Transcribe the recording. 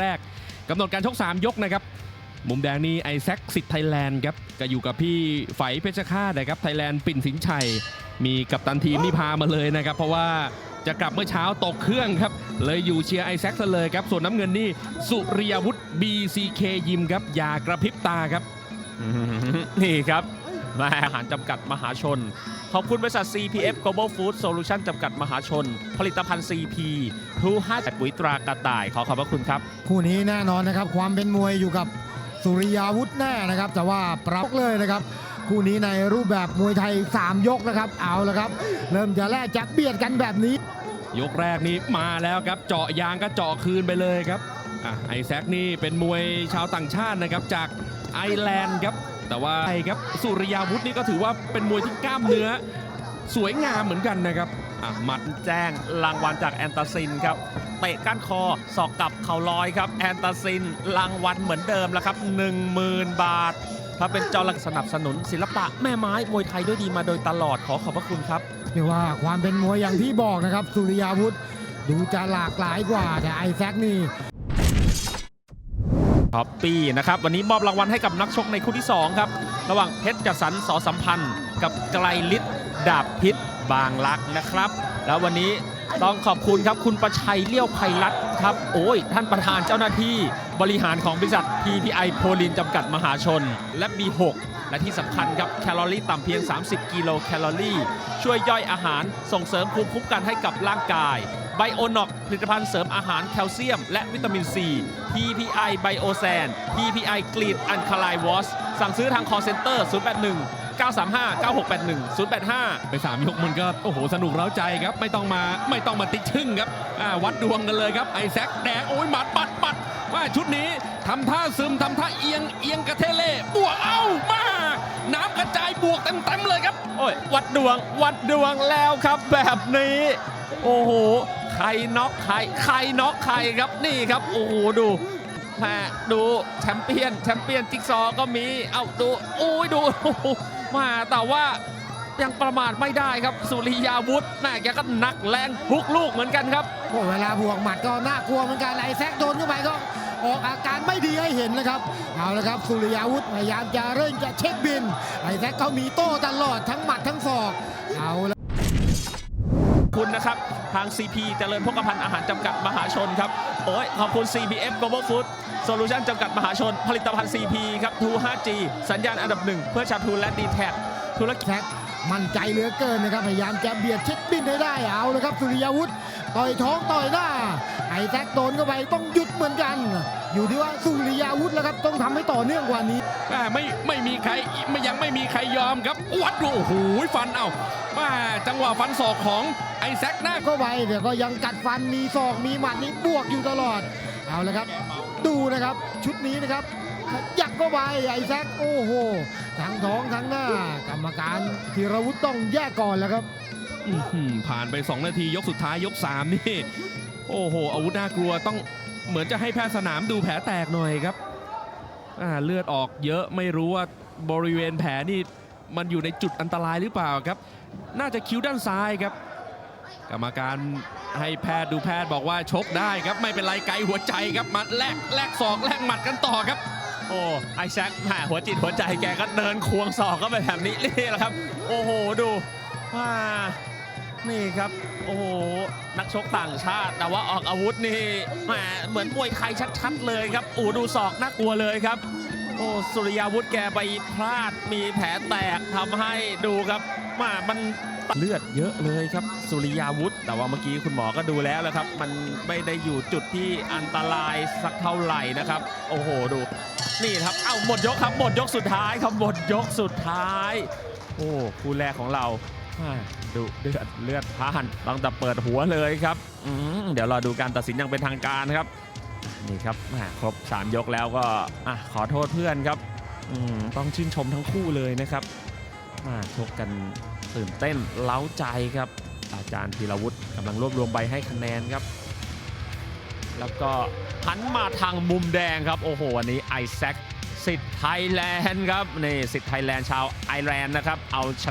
แรกกำหนดการชก 3 ยกนะครับ มุมแดงนี่ไอแซคสิทธิ์ไทยแลนด์ครับก็อยู่กับพี่ไฝเพชรฆาตนะครับไทยแลนด์ปิ่นสินชัย มีกัปตันทีมนี่พามาเลยนะครับ เพราะว่าจะกลับเมื่อเช้าตกเครื่องครับ เลยอยู่เชียร์ไอแซคซะเลยครับ ส่วนน้ำเงินนี่สุริยวุฒิ BCK ยิมครับอย่ากระพริบตาครับอืมนี่ครับ มาอาหารจำกัดมหาชน ขอบคุณบริษัท CPF Global Food Solution จำกัดมหาชน ผลิตภัณฑ์ CP ทูห้าปุ๋ยตรากระต่าย ขอขอบพระคุณครับ คู่นี้แน่นอนนะครับ ความเป็นมวยอยู่กับสุริยาวุธแน่นะครับ แต่ว่าปรับเลยนะครับ คู่นี้ในรูปแบบมวยไทย 3 ยกนะครับ เอาละครับ เริ่มจะแลกจักเบียดกันแบบนี้ ยกแรกนี่มาแล้วครับ เจาะยางก็เจาะคืนไปเลยครับอะไอแซคนี่เป็นมวยชาวต่างชาตินะครับจากไอร์แลนด์ครับ แต่ว่าไอครับสุริยาวุธนี่ก็ถือว่าเป็นมวยที่กล้ามเนื้อ สวยงามเหมือนกันนะครับอะหมัดแจ้งรางวัลจากแอนตาซินครับเตะก้านคอศอกกลับเข่าลอยครับ แอนตาซินรางวัลเหมือนเดิมแล้วครับ 10,000 บาท ถ้าเป็นจอลักสนับสนุนศิลปะแม่ไม้มวยไทยด้วยดีมาโดยตลอดขอขอบพระคุณครับเรียกว่าความเป็นมวยอย่างที่บอกนะครับ สุริยาวุธดูจะหลากหลายกว่าแต่ไอแซคนี่ ท็อปปี้นะครับวันนี้มอบรางวัลให้กับนักชกในคู่ที่ 2 ครับ ระหว่างเพชรกสันสอสัมพันธ์ กับไกลลิศดาบพิษบางรักนะครับ แล้ววันนี้ต้องขอบคุณครับคุณประชัยเลี้ยวไพรัตครับ โอ้ย ท่านประธานเจ้าหน้าที่บริหารของบริษัท PPI โพลินจำกัดมหาชน และ B6 และที่สำคัญครับแคลอรี่ต่ำเพียง 30 กิโลแคลอรี่ ช่วยย่อยอาหารส่งเสริมภูมิคุ้มกันให้กับร่างกาย ไบโอนอกผลิตภัณฑ์เสริมอาหารแคลเซียม และวิตามินซี PPI ไบโอแซน PPI กรีดอันคาไลวอสสั่งซื้อทาง call center 081 935 9681 085 ไปสามยกมันก็ โอ้โห สนุกเร้าใจครับ ไม่ต้องมาไม่ต้องมาติดชึ่งครับอ่าวัดดวงกันเลยครับ ไอแซคแดง โอ้ยหมัดปัดปัดว่าชุดนี้ทำท่าซึมทำท่าเอียงเอียงกระเทเล่บวกเอ้ามาน้ำกระจายบวกเต็มเต็มๆเลยครับ โอ้ย วัดดวงวัดดวงแล้วครับแบบนี้ โอ้โหใค รน็อกใครใครน็อกใครครับนี่ครับโอ้โหดูแม่ดูแชมเปี้ยนแชมเปี้ยนจิ๊กซอก็มีเอ้าดูโอ้ยดูมาแต่ว่ายังประมาทไม่ได้ครับสุริยาวุธแม่แกก็หนักแรงทุกลูกเหมือนกันครับโอ้เวลาบวกหมัดก็น่ากลัวเหมือนกันไอแซคโดนเข้าไปก็ออกอาการไม่ดีให้เห็นนะครับ เอาละครับสุริยาวุธพยายามจะเร่งจะเช็คบิน ไอแซคเขามีโต้ตลอดทั้งหมัดทั้งศอกเอาละ คุณนะครับ ทาง CP เจริญพกพันธ์อาหารจำกัดมหาชนครับ โอ้ย ขอบคุณ CPF Global Food Solution จำกัดมหาชน ผลิตภัณฑ์ CP ครับทู 5G สัญญาณอันดับหนึ่งเพื่อชาวทูและดีแท็ธุรกิจ มั่นใจเหลือเกินนะครับพยายามจะเบียดเช็คบินให้ได้เอาเลยครับสุริยาวุธต่อยท้องต่อยหน้าไอแซคโดนเข้าไปต้องหยุดเหมือนกัน อยู่ที่ว่าสุริยาวุธแล้วครับต้องทำให้ต่อเนื่องกว่านี้อ่าไม่ไม่มีใครไม่ยังไม่มีใครยอมครับวัดดูโอ้โหฟันเอ้ามาจังหวะฟันศอกของไอแซคหน้าก็ไวเดี๋ยวก็ยังกัดฟันมีศอกมีหมัดนี่บวกอยู่ตลอดเอาละครับ ดูนะครับชุดนี้นะครับ ยักก็ไปไอแซคโอ้โหทั้งท้องทั้งหน้า กรรมการธีรวุฒิต้องแยกก่อนแล้วครับผ่านไป 2 นาทียกสุดท้ายยก 3 นี่ โอ้โห อาวุธน่ากลัวต้องเหมือนจะให้แพทย์สนามดูแผลแตกหน่อยครับเลือดออกเยอะไม่รู้ว่าบริเวณแผลนี่มันอยู่ในจุดอันตรายหรือเปล่าครับ น่าจะคิ้วด้านซ้ายครับ กรรมการให้แพทย์ดูแพทย์บอกว่าชกได้ครับ ไม่เป็นไรไกลหัวใจครับมาแลกแลกศอกแลกหมัดกันต่อครับ โอ้ไอแซคแหมหัวจิตหัวใจแกก็เดินควงศอกเข้าไปแบบนี้นี่แหละครับ โอ้โหดูว่านี่ครับ โอ้โห นักชกต่างชาติ แต่ว่าออกอาวุธนี่แหมเหมือนมวยไทยชัดๆเลยครับอูดูศอกน่ากลัวเลยครับ อ้สุริยาวุธแกไปพลาดมีแผลแตกทำให้ดูครับมามันเลือดเยอะเลยครับ สุริยาวุธแต่ว่าเมื่อกี้คุณหมอก็ดูแล้วแหละครับ มันไม่ได้อยู่จุดที่อันตรายสักเท่าไหร่นะครับ โอ้โหดู นี่ครับเอ้าหมดยกครับหมดยกสุดท้ายครับหมดยกสุดท้าย โอ้คู่แรกของเราดูเดือดเลือดพ่านตั้งแต่เปิดหัวเลยครับเดี๋ยวรอดูการตัดสินอย่างเป็นทางการครับ นี่ครับครบ 3 ยกแล้วก็อะขอโทษเพื่อนครับต้องชื่นชมทั้งคู่เลยนะครับอ่าชกกันตื่นเต้นเล้าใจครับ อาจารย์ธีรวุฒิกำลังรวบรวมใบให้คะแนนครับ แล้วก็หันมาทางมุมแดงครับ โอ้โหวันนี้ไอแซคสิทธิ์ไทยแลนด์ครับนี่สิทธิ์ไทยแลนด์ชาวไอร์แลนด์นะครับเอาช